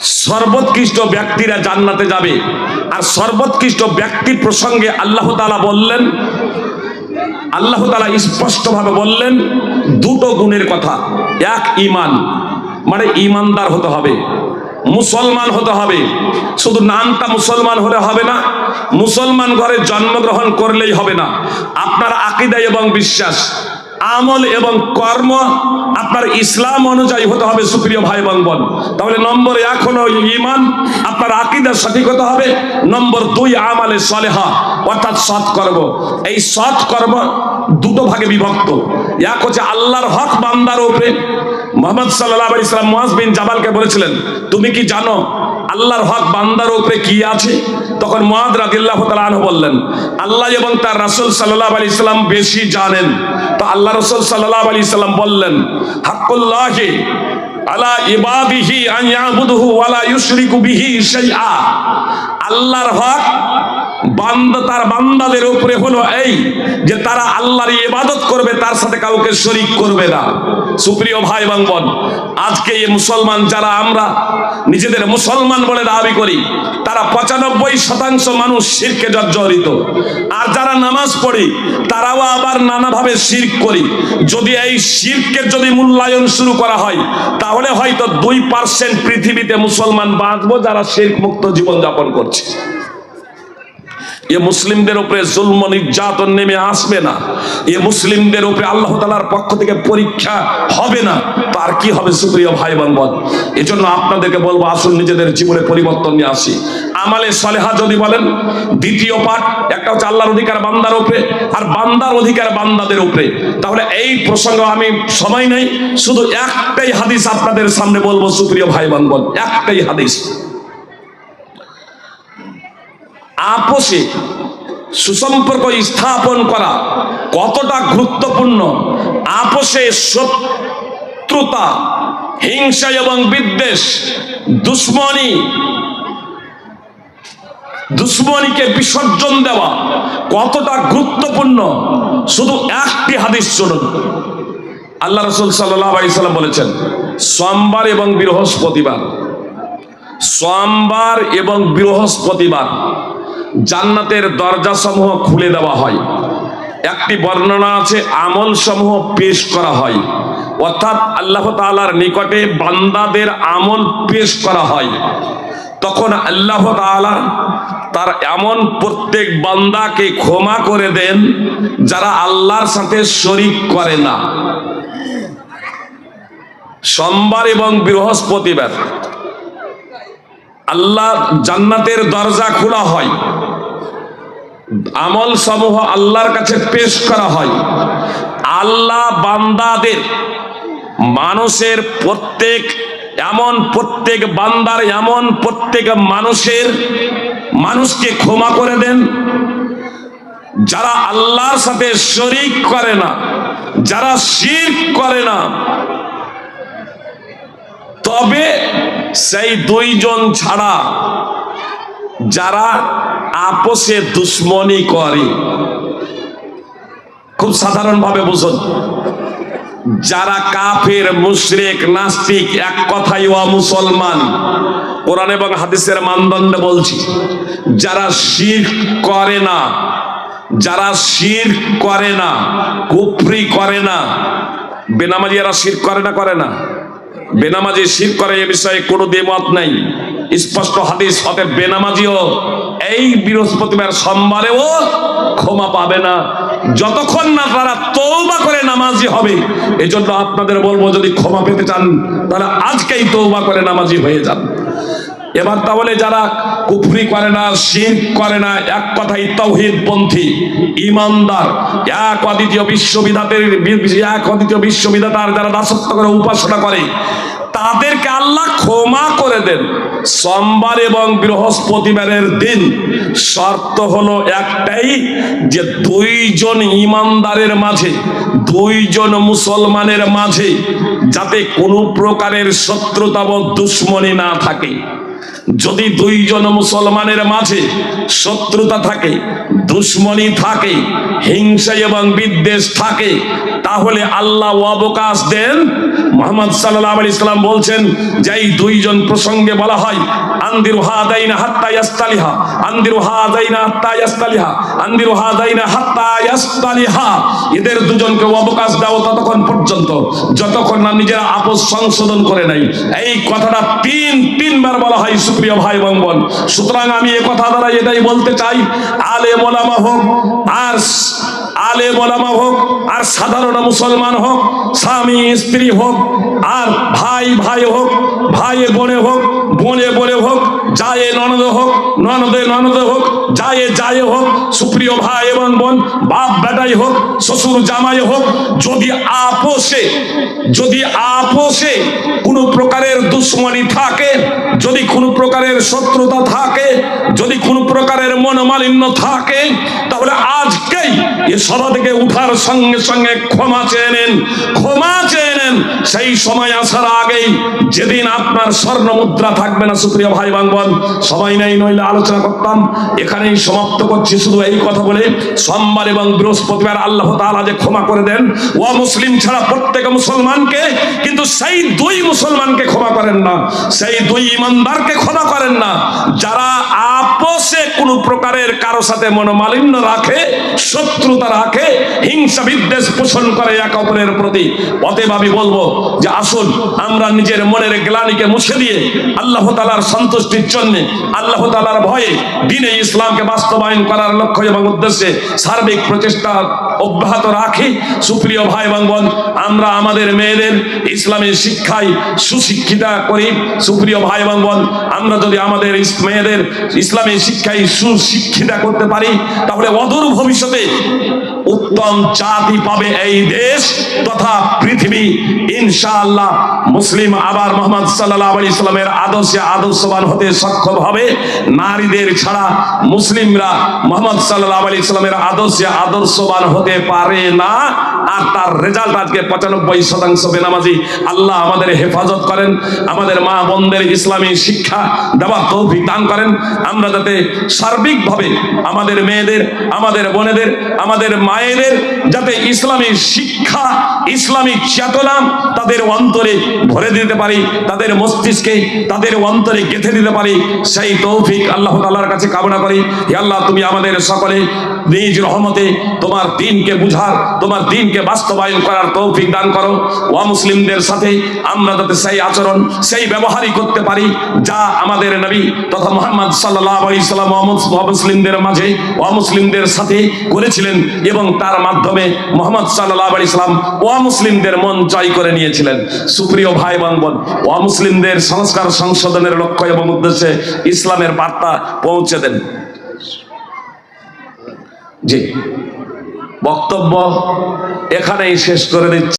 সর্বোৎকৃষ্ট ব্যক্তিরা জান্নাতে যাবে। আর সর্বোৎকৃষ্ট ব্যক্তির প্রসঙ্গে আল্লাহ তাআলা বললেন, আল্লাহ তাআলা স্পষ্টভাবে বললেন, দুটো গুণের কথা। এক, ঈমান। মানে ঈমানদার হতে হবে। মুসলমান হতে হবে। শুধু নামটা মুসলমান হলে হবে না, মুসলমান ঘরে জন্মগ্রহণ করলেই হবে না। আপনার আকিদা এবং বিশ্বাস। আমল এবং কর্ম আপনার ইসলাম অনুযায়ী হতে হবে, সুপ্রিয় ভাই বোন। তাহলে নম্বর এক হলো ইমান আপনার আকিদা সঠিক হতে হবে। নম্বর দুই, আমালে সলেহা, অর্থাৎ সৎকর্ম এই সৎ কর্ম দুটো ভাগে বিভক্ত। এক হচ্ছে আল্লাহর হক বান্দার উপরে মোহাম্মদ সাল্লাহ আলি ইসলাম মুয়াজ বিন জাবালকে বলেছিলেন, তুমি কি জানো আল্লাহর হক বান্দার উপরে কি আছে? তখন মুয়াদ রাদিল্লাহ তাআলা বললেন, আল্লাহ এবং তার রাসূল সাল্লাল্লাহু আলাইহি ইসলাম বেশি জানেন। তো আল্লাহ রসুল সাল্লাল্লাহু আলাইহি ইসলাম বললেন, হাক্কুল্লাহি আলা আল্লাহর হক বান্দা তার বান্দাদের উপরে হলো এই যে তারা আল্লাহর ইবাদত করবে, তার সাথে কাউকে শরিক করবে না। সুপ্রিয় ভাই এবং বোন, আজকে এই মুসলমান যারা আমরা নিজেদের মুসলমান বলে দাবি করি, তারা পঁচানব্বই শতাংশ মানুষ শিরকে জর্জরিত। আর যারা নামাজ পড়ি, তারাও আবার নানাভাবে শির্ক করি। যদি এই শিরকের যদি মূল্যায়ন শুরু করা হয়, তাহলে হয়তো দুই পার্সেন্ট পৃথিবীতে মুসলমান বাঁচবো যারা শির্ক মুক্ত জীবনযাপন করছে। এ মুসলিমদের উপরে জুলম নির্যাতন নেমে আসবে না। এ মুসলিমদের উপরে আল্লাহ তালার পক্ষ থেকে পরীক্ষা হবে না। তার কি হবে সুপ্রিয় ভাই বল এজন্য আপনাদেরকে বলব, আসুন নিজেদের জীবনে পরিবর্তন নিয়ে আসি। আমালে সলেহা যদি বলেন, দ্বিতীয় পাঠ একটা হচ্ছে আল্লাহর অধিকার বান্দার উপরে আর বান্দার অধিকার বান্দাদের উপরে। তাহলে এই প্রসঙ্গ আমি সময় নেই, শুধু একটাই হাদিস আপনাদের সামনে বলব সুপ্রিয় ভাই বল একটাই হাদিস। আপোষে সুসম্পর্ক স্থাপন করা কতটা গুরুত্বপূর্ণ? আপোষে শত্রুতা, হিংসা এবং বিদ্বেষ, দুশ্মনী, দুশ্মনীকে বিসর্জন দেওয়া কতটা গুরুত্বপূর্ণ? শুধু একটি হাদিস শুনুন। আল্লাহ রসুল সাল্লাম বলেছেন, সোমবার এবং বৃহস্পতিবার, সোমবার এবং বৃহস্পতিবার জান্নাতের দরজা সমূহ খুলে দেওয়া হয়। একটি বর্ণনা আছে আমল সমূহ পেশ করা হয়। অর্থাৎ আল্লাহ তাআলার নিকটে বান্দাদের আমল পেশ করা হয়। তখন আল্লাহ তাআলা তার এমন প্রত্যেক বান্দাকে ক্ষমা করে দেন, যারা আল্লাহর সাথে শরিক করে না। সোমবার এবং বৃহস্পতিবার আল্লাহ জান্নাতের দরজা খোলা হয়। আমল সমূহ আল্লাহর কাছে পেশ করা হয়। আল্লাহ বান্দাদের, মানুষের প্রত্যেক, এমন প্রত্যেক বান্দার, এমন প্রত্যেক মানুষের, মানুষকে ক্ষমা করে দেন। যারা আল্লাহর সাথে শরিক করে না, যারা শির করে না, তবে সেই দুইজন ছাড়া যারা আপোষে দুশ্মনী করে। খুব সাধারণভাবে বুঝুন। যারা কাফের, মুশরিক, নাস্তিক, এক কথাই ওয়া মুসলমান, কোরআন এবং হাদিসের মানদণ্ডে বলছি, যারা শির করে না, যারা শির করে না, কুফরি করে না বেনামাজিয়ারা শির করে না করে না? বেনামাজি শির করে এ বিষয়ে কোনো দ্বিমত নাই। স্পষ্ট হাদিস অতএব বেনামাজিও। এই বৃহস্পতিবার সোমবারেও ক্ষমা পাবে না। যতক্ষণ না তারা তৌবা করে নামাজি হবে, এজন্য আপনাদের বলব, যদি ক্ষমা পেতে চান, তাহলে আজকেই তৌবা করে নামাজি হয়ে যান। এবার তাহলে যারা কুফরি করে না শির করে না, এক কথাই তৌহিদ পন্থী, ইমানদার, এক অদ্বিতীয় বিশ্ববিধাতের এক অদ্বিতীয় বিশ্ববিধাতার যারা দাসত্ব করে, উপাসনা করে তাদেরকে আল্লাহ ক্ষমা করে দেন। সোমবার এবং বৃহস্পতিবারের দিন শর্ত হলো একটাই যে দুইজন ইমানদারের মাঝে, দুইজন মুসলমানের মাঝে যাতে কোনো প্রকারের শত্রুতা বা দুশ্মনী না থাকে। যদি দুইজন মুসলমানের মাঝে শত্রুতা থাকে, দুশ্মনী থাকে, হিংসা এবং বিদ্বেষ থাকে তাহলে আল্লাহ অবকাশ দেন। মোহাম্মদ সাল্লাহ আলি ইসলাম বলছেন যে এই দুইজন প্রসঙ্গে বলা হয়, আন্দির হাদাইনা হাত্তা ইয়াস্তালিহা, আন্দির হাদাইনা হাত্তা ইয়াস্তালিহা, আন্দির হাদাইনা হাত্তা ইয়াস্তালিহা। এদের দুজনকে অবকাশ দাও ততক্ষণ পর্যন্ত, যতক্ষণ না নিজেরা আপোষ সংশোধন করে নাই এই কথাটা তিন, তিনবার বলা হয় সুপ্রিয় ভাই এবং বোন সুতরাং আমি এ কথা দ্বারা এটাই বলতে চাই আলে মোলামা হোক আর আলে মোলামা হোক আর সাধারণ মুসলমান হোক, স্বামী, স্ত্রী হোক, আর ভাই ভাই হোক, ভাই, বোনে হোক, বোনে বোনে হোক, যায় ননদ হোক, ননদে ননদ হোক, যায় যায় হোক, সুপ্রিয় ভাই এবং বোন, বাপ বেটাই হোক, শ্বশুর জামাই হোক, যদি আপোষে যদি আপোষে কোনো প্রকারের দুশ্মনী থাকে, যদি কোনো প্রকারের শত্রুতা থাকে, যদি কোনো প্রকারের মনোমালিন্য থাকে, তাহলে আজকেই এ সভা থেকে উঠার সঙ্গে সঙ্গে ক্ষমা চেয়ে নেন, ক্ষমা চেয়ে নেন। সেই সময় আসার আগেই যেদিন আপনার স্বর্ণ মুদ্রা থাকবে না, সুপ্রিয় ভাই বাঙ্গন সবাই নেই, নইলে আলোচনা করতাম। এখানেই সমাপ্ত করছি শুধু এই কথা বলে। সোমবার এবং বৃহস্পতিবার আল্লাহ তাআলা যে ক্ষমা করে দেন, ও মুসলিম ছাড়া প্রত্যেক মুসলমানকে, কিন্তু সেই দুই মুসলমানকে ক্ষমা করেন না। সেই দুই ইমানদারকে ক্ষমা করেন না। যারা আপোষে কোনো প্রকারের কারও সাথে মনোমালিন্য রাখে, শত্রুতা রাখে, হিংসা বিদ্বেষ পোষণ করে এক অপরের প্রতি। অতএব আমি বলব যে আসুন, আমরা নিজের মনের গ্লানিকে মুছে দিয়ে আল্লাহ তালার সন্তুষ্টির জন্য, আল্লাহ তালার ভয়ে দিনে ইসলামকে বাস্তবায়ন করার লক্ষ্য এবং উদ্দেশ্যে সার্বিক প্রচেষ্টা অব্যাহত রাখি। সুপ্রিয় ভাই এবং বোন আমরা আমাদের মেয়েদের ইসলামের শিক্ষায় সুশিক্ষিতা করি। সুপ্রিয় ভাই এবং বোন আমরা যদি আমাদের মেয়েদের ইসলামের শিক্ষায় সুশিক্ষিতা করতে পারি তাহলে অদূর ভবিষ্যতে উত্তম জাতি পাবে এই দেশ তথা পৃথিবী। ইনশাআল্লাহ মুসলিম আবার মোহাম্মদ সাল্লাহ আলী ইসলামের আদর্শে আদর্শবান হতে সক্ষম হবে। নারীদের ছাড়া মুসলিমরা মোহাম্মদ সাল্লাহ আলী ইসলামের আদর্শে আদর্শবান হতে পারে না। আর তার রেজাল্ট আজকে পঁচানব্বই শতাংশ বেনামাজি। আল্লাহ আমাদের হেফাজত করেন, আমাদের মা বোনদের ইসলামী শিক্ষা দেওয়ার তৌফিক দান করেন। আমরা যাতে সার্বিকভাবে আমাদের মেয়েদের, আমাদের বোনেদের, আমাদের মায়েদের যাতে ইসলামী শিক্ষা, ইসলামী চেতনা তাদের অন্তরে ভরে দিতে পারি, তাদের মস্তিষ্কে তাদের অন্তরে গেঁথে দিতে পারি, সেই তৌফিক আল্লাহ তাআলার কাছে কামনা করি। হে আল্লাহ, তুমি আমাদের সকলে নিজ রহমতে তোমার দিনকে বুঝার, তোমার দিনকে বাস্তবায়ন করার তৌফিক দান করো। ও মুসলিমদের সাথে আমরা যাতে সেই আচরণ, সেই ব্যবহারই করতে পারি, যা আমাদের নবী তথা মোহাম্মদ সাল্লাহ ইসলাম মুসলিমদের মাঝে অমুসলিমদের সাথে করেছিলেন এবং তার মাধ্যমে মোহাম্মদ সাল্লাহ ইসলাম মুসলিমদের মন জয় করে নিয়েছিলেন। সুপ্রিয় ভাই এবং বোন মুসলিমদের সংস্কার সংশোধনের লক্ষ্য এবং উদ্দেশ্যে ইসলামের বার্তা পৌঁছে দেন। জি। বক্তব্য এখানেই শেষ করে দিচ্ছি।